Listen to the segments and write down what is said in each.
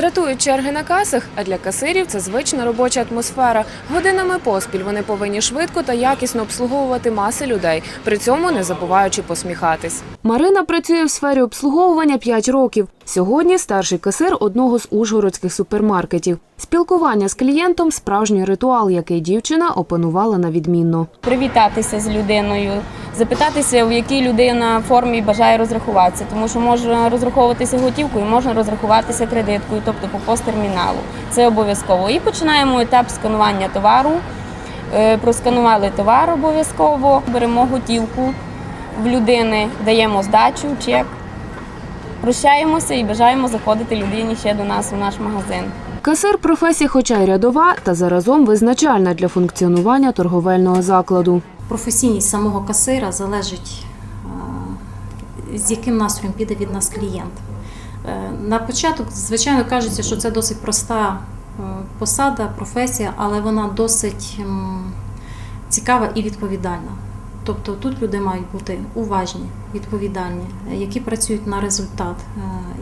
Дратують черги на касах, а для касирів це звична робоча атмосфера. Годинами поспіль вони повинні швидко та якісно обслуговувати маси людей, при цьому не забуваючи посміхатись. Марина працює в сфері обслуговування 5 років. Сьогодні старший касир одного з ужгородських супермаркетів. Спілкування з клієнтом справжній ритуал, який дівчина опанувала на відмінно. привітатися з людиною, запитатися, в якій людина формі бажає розрахуватися, тому що можна розраховуватися готівкою, можна розрахуватися кредиткою, тобто по посттерміналу. Це обов'язково. І починаємо етап сканування товару. Е, Просканували товар обов'язково, беремо готівку в людини, даємо здачу, чек, прощаємося і бажаємо заходити людині ще до нас у наш магазин. Касир професія, хоча й рядова, та заразом визначальна для функціонування торговельного закладу. Професійність самого касира залежить, е, з яким настроєм піде від нас клієнт. Е, На початок, звичайно, кажеться, що це досить проста е, посада, професія, але вона досить цікава і відповідальна. Тобто тут люди мають бути уважні, відповідальні, які працюють на результат,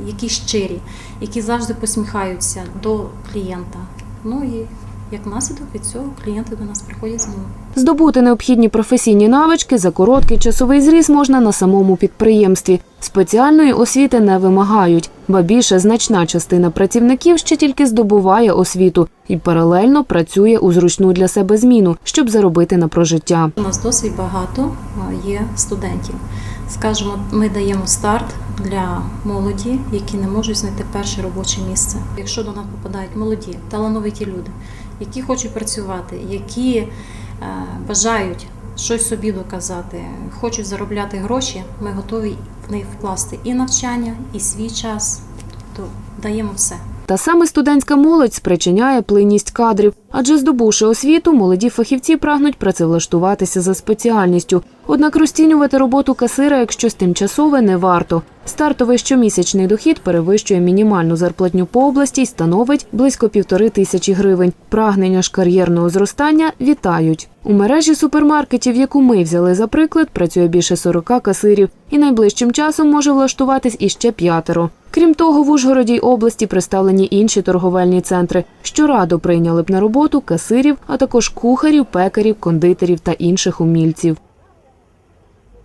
які щирі, які завжди посміхаються до клієнта. Ну і як наслідок від цього клієнти до нас приходять знову. Здобути необхідні професійні навички за короткий часовий зріз можна на самому підприємстві. Спеціальної освіти не вимагають, ба більше значна частина працівників ще тільки здобуває освіту і паралельно працює у зручну для себе зміну, щоб заробити на прожиття. У нас досить багато є студентів. Скажімо, ми даємо старт для молоді, які не можуть знайти перше робоче місце. Якщо до нас попадають молоді, талановиті люди, які хочуть працювати, які е, бажають щось собі доказати, хочуть заробляти гроші, ми готові в них вкласти і навчання, і свій час. Тобто даємо все. Та саме студентська молодь спричиняє плинність кадрів, адже здобувши освіту, молоді фахівці прагнуть працевлаштуватися за спеціальністю. Однак розцінювати роботу касира як щось тимчасове не варто. Стартовий щомісячний дохід перевищує мінімальну зарплатню по області й становить близько півтори тисячі гривень. Прагнення ж кар'єрного зростання вітають. У мережі супермаркетів, яку ми взяли за приклад, працює більше 40 касирів, і найближчим часом може влаштуватись іще п'ятеро. Крім того, в Ужгороді й області представлені інші торговельні центри, що радо прийняли б на роботу касирів, а також кухарів, пекарів, кондитерів та інших умільців.